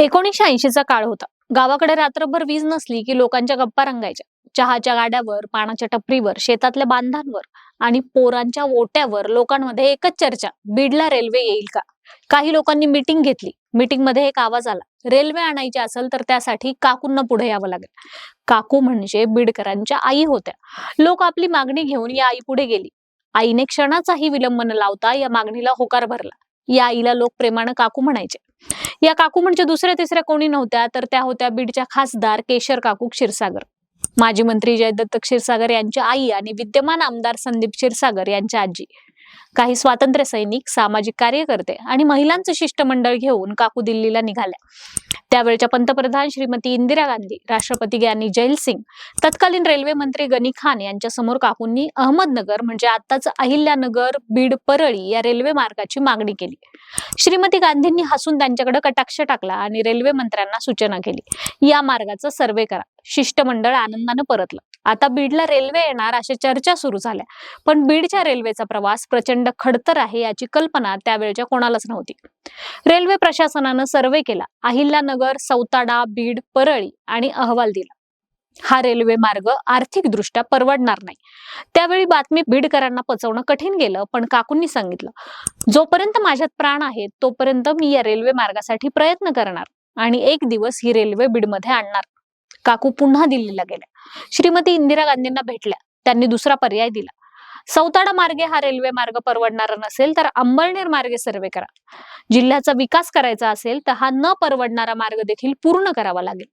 एकोणीसशे ऐंशीचा काळ होता. गावाकडे रात्रभर वीज नसली की लोकांच्या गप्पा रंगायच्या. चहाच्या गाड्यावर पानाच्या टपरीवर शेतातल्या बांधांवर आणि पोरांच्या ओट्यावर लोकांमध्ये एकच चर्चा बीडला रेल्वे येईल का? काही लोकांनी मीटिंग घेतली. मिटिंगमध्ये एक आवाज आला. रेल्वे आणायची असेल तर त्यासाठी काकूंना पुढे यावं लागेल. काकू म्हणजे बीडकरांच्या आई होत्या. लोक आपली मागणी घेऊन या आई पुढे गेली. आईने क्षणाचाही विलंब न लावता या मागणीला होकार भरला. या आईला लोक प्रेमानं काकू म्हणायचे. या काकू म्हणजे दुसऱ्या तिसऱ्या कोणी नव्हत्या तर त्या होत्या बीडच्या खासदार केशर काकू क्षीरसागर. माजी मंत्री जयदत्त क्षीरसागर यांच्या आई आणि विद्यमान आमदार संदीप क्षीरसागर यांच्या आजी. काही स्वातंत्र्य सैनिक सामाजिक कार्यकर्ते आणि महिलांचं शिष्टमंडळ घेऊन काकू दिल्लीला निघाल्या. त्यावेळच्या पंतप्रधान श्रीमती इंदिरा गांधी राष्ट्रपती ग्यानी जैल सिंग तत्कालीन रेल्वे मंत्री गनी खान यांच्या समोर काकूंनी अहमदनगर म्हणजे आताच अहिल्यानगर बीड परळी या रेल्वे मार्गाची मागणी केली. श्रीमती गांधींनी हसून त्यांच्याकडे कटाक्ष टाकला आणि रेल्वे मंत्र्यांना सूचना केली. या मार्गाचा सर्वे करा. शिष्टमंडळ आनंदानं परतलं. आता बीडला रेल्वे येणार अशा चर्चा सुरू झाल्या. पण बीडच्या रेल्वेचा प्रवास प्रचंड खडतर आहे याची कल्पना त्यावेळच्या कोणालाच नव्हती. रेल्वे प्रशासनानं सर्वे केला. अहिल्यानगर सौताडा बीड परळी आणि अहवाल दिला. हा रेल्वे मार्ग आर्थिकदृष्ट्या परवडणार नाही. त्यावेळी बातमी बीडकरांना पचवणं कठीण गेलं पण काकूंनी सांगितलं जोपर्यंत माझ्यात प्राण आहेत तोपर्यंत मी या रेल्वे मार्गासाठी प्रयत्न करणार आणि एक दिवस ही रेल्वे बीडमध्ये आणणार. काकू पुन्हा दिल्लीला गेल्या श्रीमती इंदिरा गांधींना भेटल्या. त्यांनी दुसरा पर्याय दिला. सौताडा मार्गे हा रेल्वे मार्ग परवडणारा नसेल तर अंबळनेर मार्गे सर्वे करा. जिल्ह्याचा विकास करायचा असेल तर हा न परवडणारा मार्ग देखील पूर्ण करावा लागेल.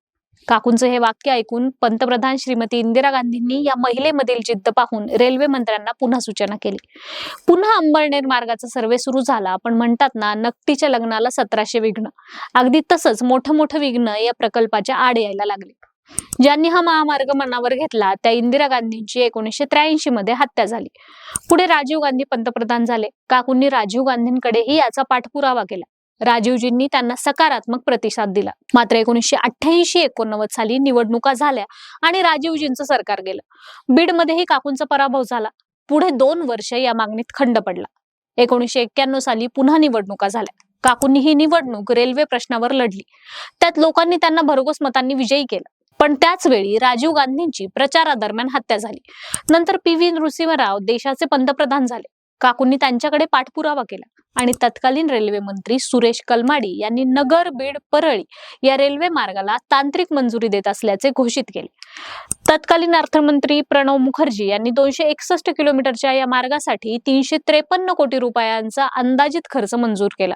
काकूंचं हे वाक्य ऐकून पंतप्रधान श्रीमती इंदिरा गांधींनी या महिलेमधील जिद्द पाहून रेल्वे मंत्र्यांना पुन्हा सूचना केली. पुन्हा अंबळनेर मार्गाचा सर्वे सुरू झाला. पण म्हणतात ना नक्तीच्या लग्नाला सतराशे विघ्न. अगदी तसंच मोठं मोठं विघ्न या प्रकल्पाच्या आड यायला लागले. ज्यांनी हा महामार्ग मनावर घेतला त्या इंदिरा गांधींची एकोणीसशे त्र्याऐंशी मध्ये हत्या झाली. पुढे राजीव गांधी पंतप्रधान झाले. काकूंनी राजीव गांधींकडेही याचा पाठपुरावा केला. राजीवजींनी त्यांना सकारात्मक प्रतिसाद दिला. मात्र एकोणीसशे अठ्ठ्याऐंशी एकोणनव्वद साली निवडणुका झाल्या आणि राजीवजींचं सरकार गेलं. बीडमध्येही काकूंचा पराभव झाला. पुढे दोन वर्ष या मागणीत खंड पडला. एकोणीसशे एक्क्याण्णव साली पुन्हा निवडणुका झाल्या. काकूंनी ही निवडणूक रेल्वे प्रश्नावर लढली. त्यात लोकांनी त्यांना भरघोस मतांनी विजयी केलं. पण त्याच वेळी राजीव गांधींची प्रचारादरम्यान हत्या झाली. नंतर पी व्ही नृसिंहराव देशाचे पंतप्रधान झाले. काकूंनी त्यांच्याकडे पाठपुरावा केला. आणि तत्कालीन रेल्वे मंत्री सुरेश कलमाडी यांनी नगर बीड परळी या रेल्वे मार्गाला तांत्रिक मंजुरी देत असल्याचे घोषित केले. तत्कालीन अर्थमंत्री प्रणव मुखर्जी यांनी दोनशे एकसष्ट किलोमीटरच्या या मार्गासाठी तीनशे त्रेपन्न कोटी रुपयांचा अंदाजित खर्च मंजूर केला.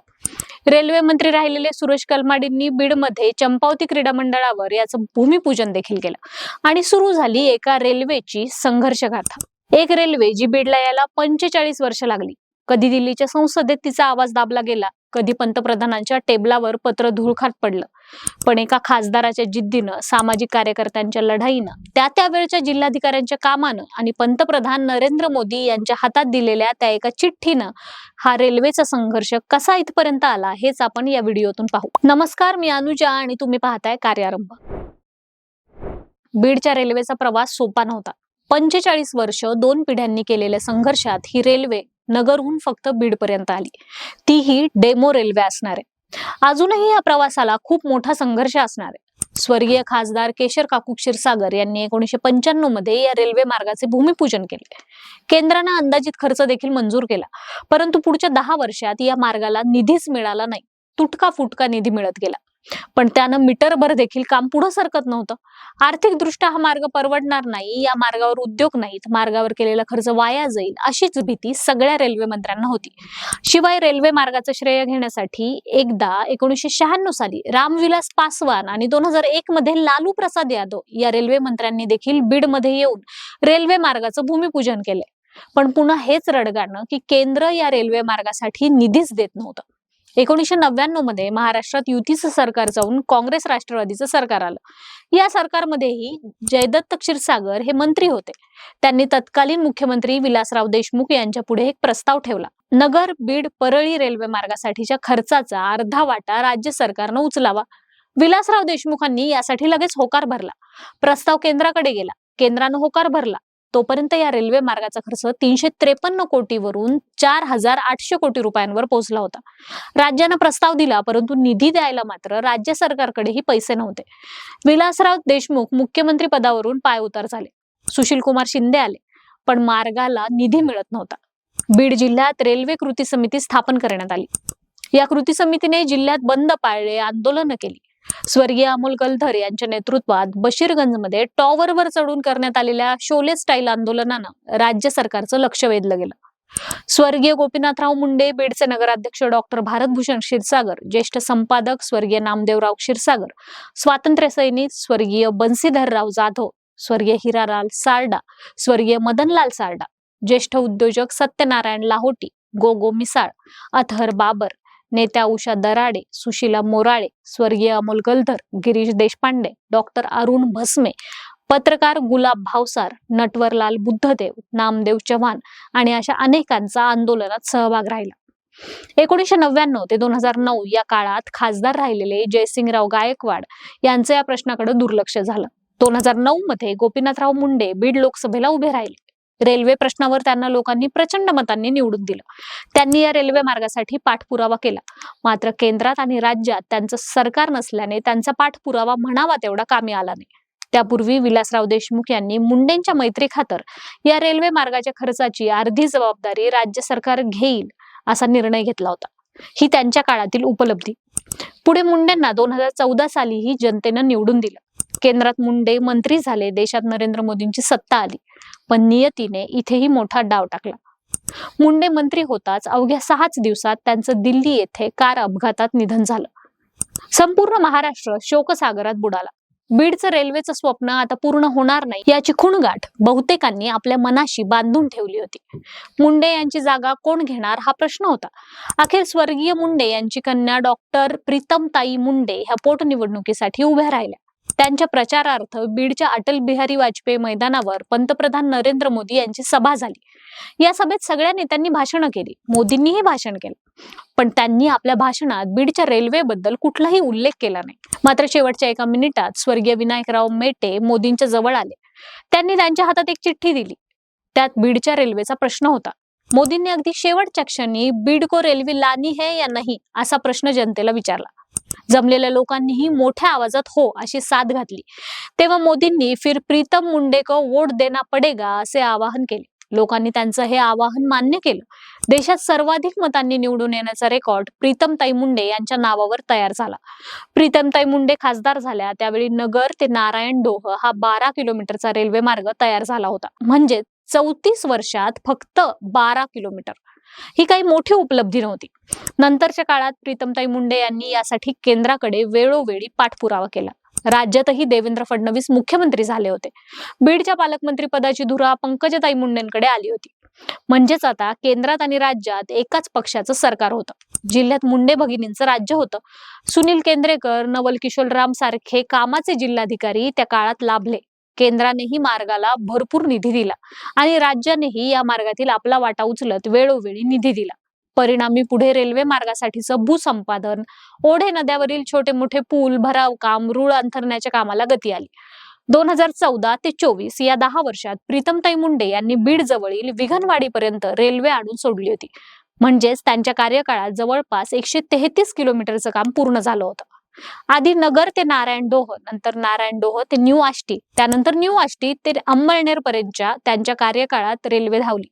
रेल्वे मंत्री राहिलेले सुरेश कलमाडींनी बीडमध्ये चंपावती क्रीडा मंडळावर याचं भूमिपूजन देखील केलं आणि सुरू झाली एका रेल्वेची संघर्ष गाथा एक रेल्वे जी बीडला यायला पंचेचाळीस वर्ष लागली कधी दिल्लीच्या संसदेत तिचा आवाज दाबला गेला कधी पंतप्रधानांच्या टेबलावर पत्र धूळखात पडलं. पण एका खासदाराच्या जिद्दीनं सामाजिक कार्यकर्त्यांच्या लढाईनं त्या त्यावेळच्या जिल्हाधिकाऱ्यांच्या कामानं आणि पंतप्रधान नरेंद्र मोदी यांच्या हातात दिलेल्या त्या एका चिठ्ठीनं हा रेल्वेचा संघर्ष कसा इथपर्यंत आला हेच आपण या व्हिडिओतून पाहू. नमस्कार मी अनुजा आणि तुम्ही पाहताय कार्यारंभ. बीडच्या रेल्वेचा प्रवास सोपा नव्हता. पंचेचाळीस वर्ष दोन पिढ्यांनी केलेल्या संघर्षात ही रेल्वे नगरहून फक्त बीडपर्यंत आली. तीही डेमो रेल्वे असणार. आहे अजूनही या प्रवासाला खूप मोठा संघर्ष असणार. आहे स्वर्गीय खासदार केशर काकू क्षीरसागर यांनी एकोणीशे पंच्याण्णवमध्ये या रेल्वे मार्गाचे भूमिपूजन केले. केंद्रानं अंदाजित खर्च देखील मंजूर केला. परंतु पुढच्या दहा वर्षात या मार्गाला निधीच मिळाला नाही. तुटका फुटका निधी मिळत गेला. पण त्यानं मीटरभर देखील काम पुढे सरकत नव्हतं. आर्थिकदृष्ट्या हा मार्ग परवडणार नाही या मार्गावर उद्योग नाहीत मार्गावर केलेला खर्च वाया जाईल अशीच भीती सगळ्या रेल्वे मंत्र्यांना होती. शिवाय रेल्वे मार्गाचं श्रेय घेण्यासाठी एकदा एकोणीसशे शहाण्णव साली रामविलास पासवान आणि दोन हजार एक मध्ये लालू प्रसाद यादव या रेल्वे मंत्र्यांनी देखील बीडमध्ये येऊन रेल्वे मार्गाचं भूमिपूजन केलंय पण पुन्हा हेच रडगाणं की केंद्र या रेल्वे मार्गासाठी निधीच देत नव्हतं. एकोणीसशे नव्याण्णवमध्ये महाराष्ट्रात युतीचं सरकार जाऊन काँग्रेस राष्ट्रवादीचं सरकार आलं. या सरकारमध्येही जयदत्त क्षीरसागर हे मंत्री होते. त्यांनी तत्कालीन मुख्यमंत्री विलासराव देशमुख यांच्या पुढे एक प्रस्ताव ठेवला. नगर बीड परळी रेल्वे मार्गासाठीच्या खर्चाचा अर्धा वाटा राज्य सरकारनं उचलावा. विलासराव देशमुखांनी यासाठी लगेच होकार भरला. प्रस्ताव केंद्राकडे गेला. केंद्रानं होकार भरला. तोपर्यंत या रेल्वे मार्गाचा खर्च तीनशे त्रेपन्न कोटीवरून चार हजार आठशे कोटी रुपयांवर पोहोचला होता. राज्यानं प्रस्ताव दिला परंतु निधी द्यायला मात्र राज्य सरकारकडेही पैसे नव्हते. विलासराव देशमुख मुख्यमंत्री पदावरून पायउतार झाले. सुशील कुमार शिंदे आले पण मार्गाला निधी मिळत नव्हता. बीड जिल्ह्यात रेल्वे कृती समिती स्थापन करण्यात आली. या कृती समितीने जिल्ह्यात बंद पाळले आंदोलनं केली. स्वर्गीय अमोल कलधर यांच्या नेतृत्वात बशीरगंजमध्ये टॉवरवर चढून करण्यात आलेल्या शोले स्टाईल आंदोलनानं राज्य सरकारचं लक्ष वेधलं गेलं. स्वर्गीय गोपीनाथराव मुंडे बीडचे नगराध्यक्ष डॉक्टर भारतभूषण क्षीरसागर ज्येष्ठ संपादक स्वर्गीय नामदेवराव क्षीरसागर स्वातंत्र्य सैनिक स्वर्गीय बन्सीधरराव जाधव स्वर्गीय हिरालाल सारडा स्वर्गीय मदनलाल सारडा ज्येष्ठ उद्योजक सत्यनारायण लाहोटी गोगो मिसाळ अथहर बाबर नेत्या उषा दराडे सुशीला मोराळे स्वर्गीय अमोल गलधर गिरीश देशपांडे डॉक्टर अरुण भस्मे पत्रकार गुलाब भावसार नटवरलाल बुद्धदेव नामदेव चव्हाण आणि अशा अनेकांचा आंदोलनात सहभाग राहिला. एकोणीसशे नव्याण्णव ते दोन हजार नऊ या काळात खासदार राहिलेले जयसिंगराव गायकवाड यांचं या प्रश्नाकडे दुर्लक्ष झालं. दोन हजार नऊ मध्ये गोपीनाथराव मुंडे बीड लोकसभेला उभे राहिले. रेल्वे प्रश्नावर त्यांना लोकांनी प्रचंड मतांनी निवडून दिलं. त्यांनी या रेल्वे मार्गासाठी पाठपुरावा केला. मात्र केंद्रात आणि राज्यात त्यांचं सरकार नसल्याने त्यांचा पाठपुरावा म्हणावा तेवढा कामी आला नाही. त्यापूर्वी विलासराव देशमुख यांनी मुंडेंच्या मैत्री खातर या रेल्वे मार्गाच्या खर्चाची अर्धी जबाबदारी राज्य सरकार घेईल असा निर्णय घेतला होता. ही त्यांच्या काळातील उपलब्धी. पुढे मुंडेंना दोन हजार चौदा सालीही जनतेनं निवडून दिलं. केंद्रात मुंडे मंत्री झाले देशात नरेंद्र मोदींची सत्ता आली. पण नियतीने इथेही मोठा डाव टाकला. मुंडे मंत्री होताच अवघ्या सहाच दिवसात त्यांचं दिल्ली येथे कार अपघातात निधन झालं. संपूर्ण महाराष्ट्र शोकसागरात बुडाला. बीडचं रेल्वेचं स्वप्न आता पूर्ण होणार नाही याची खुणगाठ बहुतेकांनी आपल्या मनाशी बांधून ठेवली होती. मुंडे यांची जागा कोण घेणार हा प्रश्न होता. अखेर स्वर्गीय मुंडे यांची कन्या डॉक्टर प्रीतमताई मुंडे ह्या पोटनिवडणुकीसाठी उभ्या राहिल्या. त्यांच्या प्रचारार्थ बीडच्या अटल बिहारी वाजपेयी मैदानावर पंतप्रधान नरेंद्र मोदी यांची सभा झाली. या सभेत सगळ्या नेत्यांनी भाषणं केली. मोदींनीही भाषण केलं. पण त्यांनी आपल्या भाषणात बीडच्या रेल्वेबद्दल कुठलाही उल्लेख केला नाही. मात्र शेवटच्या एका मिनिटात स्वर्गीय विनायकराव मेटे मोदींच्या जवळ आले. त्यांनी त्यांच्या हातात एक चिठ्ठी दिली. त्यात बीडच्या रेल्वेचा प्रश्न होता. मोदींनी अगदी शेवटच्या क्षणी बीडको रेल्वे लानी है या नाही असा प्रश्न जनतेला विचारला. जमलेल्या लोकांनीही मोठ्या आवाजात हो अशी साथ घातली. तेव्हा मोदींनी फिर प्रीतम मुंडे को वोट देना पडेगा असे आवाहन केले. लोकांनी त्यांचं हे आवाहन मान्य केलं. देशात सर्वाधिक मतांनी निवडून येण्याचा रेकॉर्ड प्रीतमताई मुंडे यांच्या नावावर तयार झाला. प्रीतमताई मुंडे खासदार झाल्या त्यावेळी नगर ते नारायण डोह हा बारा किलोमीटरचा रेल्वे मार्ग तयार झाला होता. म्हणजेच चौतीस वर्षात फक्त बारा किलोमीटर. ही काही मोठी उपलब्धी नव्हती. नंतरच्या काळात प्रीतमताई मुंडे यांनी यासाठी केंद्राकडे वेळोवेळी पाठपुरावा केला. राज्यातही देवेंद्र फडणवीस मुख्यमंत्री झाले होते. बीडच्या पालकमंत्री पदाची धुरा पंकजताई मुंडेंकडे आली होती. म्हणजेच आता केंद्रात आणि राज्यात एकाच पक्षाचं सरकार होतं. जिल्ह्यात मुंडे भगिनींचं राज्य होतं. सुनील केंद्रेकर नवल किशोर राम सारखे कामाचे जिल्हाधिकारी त्या काळात लाभले. केंद्रानेही मार्गाला भरपूर निधी दिला. आणि राज्यानेही या मार्गातील आपला वाटा उचलत वेळोवेळी निधी दिला. परिणामी पुढे रेल्वे मार्गासाठीचं भूसंपादन ओढे नद्यावरील छोटे मोठे पूल भराव काम रुळ अंथरण्याच्या कामाला गती आली. दोन हजार चौदा ते चोवीस या दहा वर्षात प्रीतमताई मुंडे यांनी बीड जवळील विघनवाडीपर्यंत रेल्वे आणून सोडली होती. म्हणजेच त्यांच्या कार्यकाळात जवळपास एकशे तेहतीस किलोमीटरचं काम पूर्ण झालं होतं. आधी नगर ते नारायण डोह नंतर नारायण डोह ते न्यू आष्टी त्यानंतर न्यू आष्टी ते अंमळनेर पर्यंतच्या त्यांच्या कार्यकाळात रेल्वे धावली.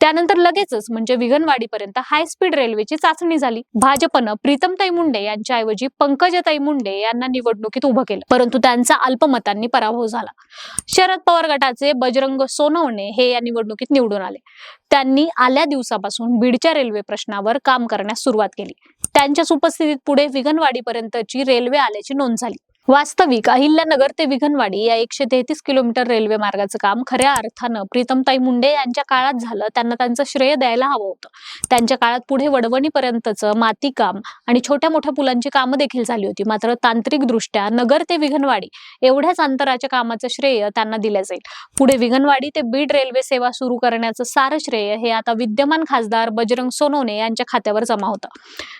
त्यानंतर लगेचच म्हणजे विघनवाडीपर्यंत हाय स्पीड रेल्वेची चाचणी झाली. भाजपनं प्रीतमताई मुंडे यांच्याऐवजी पंकजताई मुंडे यांना निवडणुकीत उभं केलं. परंतु त्यांचा अल्पमतांनी पराभव झाला. शरद पवार गटाचे बजरंग सोनवणे हे या निवडणुकीत निवडून आले. त्यांनी आल्या दिवसापासून बीडच्या रेल्वे प्रश्नावर काम करण्यास सुरुवात केली. त्यांच्याच उपस्थितीत पुढे विघनवाडीपर्यंतची रेल्वे आल्याची नोंद झाली. वास्तविक अहिल्यानगर ते विघनवाडी या एकशे तेहतीस किलोमीटर रेल्वे मार्गाचं काम खऱ्या अर्थानं प्रीतमताई मुंडे यांच्या काळात झालं. त्यांना त्यांचं श्रेय द्यायला हवं होतं. त्यांच्या काळात पुढे वडवणीपर्यंतचं माती काम आणि छोट्या मोठ्या पुलांची कामं देखील झाली होती. मात्र तांत्रिक दृष्ट्या नगर ते विघनवाडी एवढ्याच अंतराच्या कामाचं श्रेय त्यांना दिलं जाईल. पुढे विघनवाडी ते बीड रेल्वे सेवा सुरू करण्याचं सारं श्रेय हे आता विद्यमान खासदार बजरंग सोनवणे यांच्या खात्यावर जमा होतं.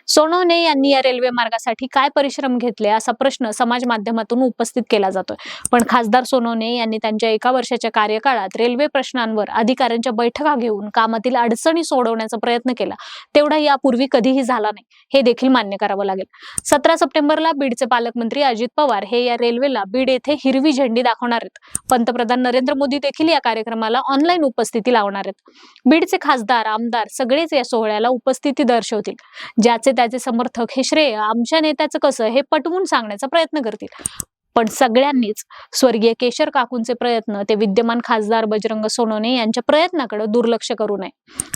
सोनवणे यांनी या रेल्वे मार्गासाठी काय परिश्रम घेतले असा प्रश्न समाज माध्यमातून उपस्थित केला जातोय. पण खासदार सोनवणे यांनी त्यांच्या एका वर्षाच्या कार्यकाळात रेल्वे प्रश्नांवर अधिकाऱ्यांच्या बैठका घेऊन कामातील अडचणी सोडवण्याचा प्रयत्न केला. तेवढा यापूर्वी कधीही झाला नाही. हे देखील मान्य करावं लागेल. सतरा सप्टेंबरला बीडचे पालकमंत्री अजित पवार हे या रेल्वेला बीड येथे हिरवी झेंडी दाखवणार आहेत. पंतप्रधान नरेंद्र मोदी देखील या कार्यक्रमाला ऑनलाईन उपस्थिती लावणार आहेत. बीडचे खासदार आमदार सगळेच या सोहळ्याला उपस्थिती दर्शवतील. ज्याचे त्याचे समर्थक हे श्रेय आमच्या नेत्याचं कसं हे पटवून सांगण्याचा प्रयत्न करतील. पण सगळ्यांनीच स्वर्गीय केशर काकूंचे प्रयत्न ते विद्यमान खासदार बजरंग सोनवणे यांच्या प्रयत्नाकडे दुर्लक्ष करू नये.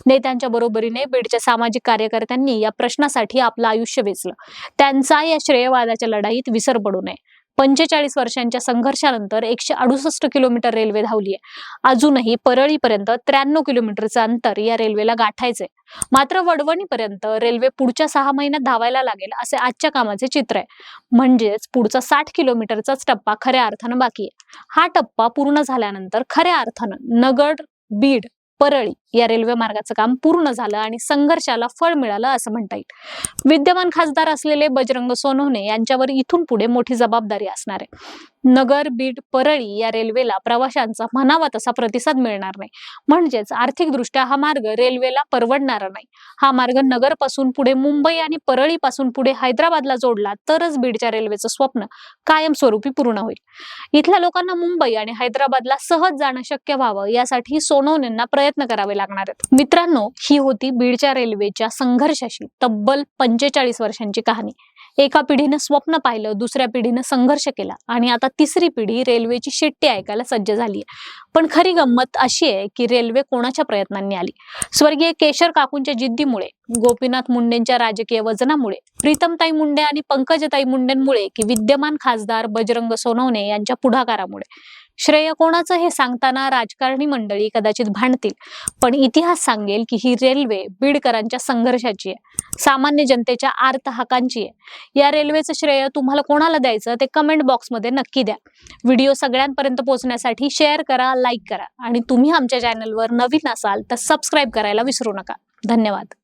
नेत्यांच्या बरोबरीने बीडच्या सामाजिक कार्यकर्त्यांनी या प्रश्नासाठी आपलं आयुष्य वेचलं. त्यांचा या श्रेयवादाच्या लढाईत विसर पडू नये. पंचेचाळीस वर्षांच्या संघर्षानंतर एकशे अडुसष्ट किलोमीटर रेल्वे धावली आहे. अजूनही परळीपर्यंत त्र्याण्णव किलोमीटरचं अंतर या रेल्वेला गाठायचंय. मात्र वडवणीपर्यंत रेल्वे पुढच्या सहा महिन्यात धावायला लागेल असे आजच्या कामाचे चित्र आहे. म्हणजेच पुढचा साठ किलोमीटरचाच टप्पा खऱ्या अर्थानं बाकी आहे. हा टप्पा पूर्ण झाल्यानंतर खऱ्या अर्थानं नगड बीड परळी या रेल्वे मार्गाचं काम पूर्ण झालं आणि संघर्षाला फळ मिळालं असं म्हणता येईल. विद्यमान खासदार असलेले बजरंग सोनवणे यांच्यावर इथून पुढे मोठी जबाबदारी असणार आहे. नगर बीड परळी या रेल्वेला प्रवाशांचा म्हणावा तसा प्रतिसाद मिळणार नाही. म्हणजेच आर्थिकदृष्ट्या हा मार्ग रेल्वेला परवडणारा नाही. हा मार्ग नगरपासून पुढे मुंबई आणि परळी पासून पुढे हैदराबादला जोडला तरच बीडच्या रेल्वेचं स्वप्न कायमस्वरूपी पूर्ण होईल. इथल्या लोकांना मुंबई आणि हैदराबादला सहज जाणं शक्य व्हावं यासाठी सोनवणेंना प्रयत्न करावे लागतात लागणार आहेत. मित्रांनो ही होती बीडच्या रेल्वेच्या संघर्षाशी तब्बल पंचेचाळीस वर्षांची कहाणी. एका पिढीनं स्वप्न पाहिलं दुसऱ्या पिढीनं संघर्ष केला आणि आता तिसरी पिढी रेल्वेची शिट्टी ऐकायला सज्ज झाली पण खरी गंमत अशी आहे की रेल्वे कोणाच्या प्रयत्नांनी आली? स्वर्गीय केशर काकूंच्या जिद्दीमुळे गोपीनाथ मुंडेंच्या राजकीय वजनामुळे प्रीतमताई मुंडे आणि पंकजताई मुंडेंमुळे की विद्यमान खासदार बजरंग सोनवणे यांच्या पुढाकारामुळे. श्रेय कोणाचं हे सांगताना राजकारणी मंडळी कदाचित भांडतील. पण इतिहास सांगेल की ही रेल्वे बीडकरांच्या संघर्षाची आहे. सामान्य जनतेच्या आर्त हाकांची आहे. या रेल्वेचं श्रेय तुम्हाला कोणाला द्यायचं ते कमेंट बॉक्समध्ये नक्की द्या. व्हिडिओ सगळ्यांपर्यंत पोहोचण्यासाठी शेअर करा लाईक करा आणि तुम्ही आमच्या चॅनलवर नवीन असाल तर सबस्क्राईब करायला विसरू नका. धन्यवाद.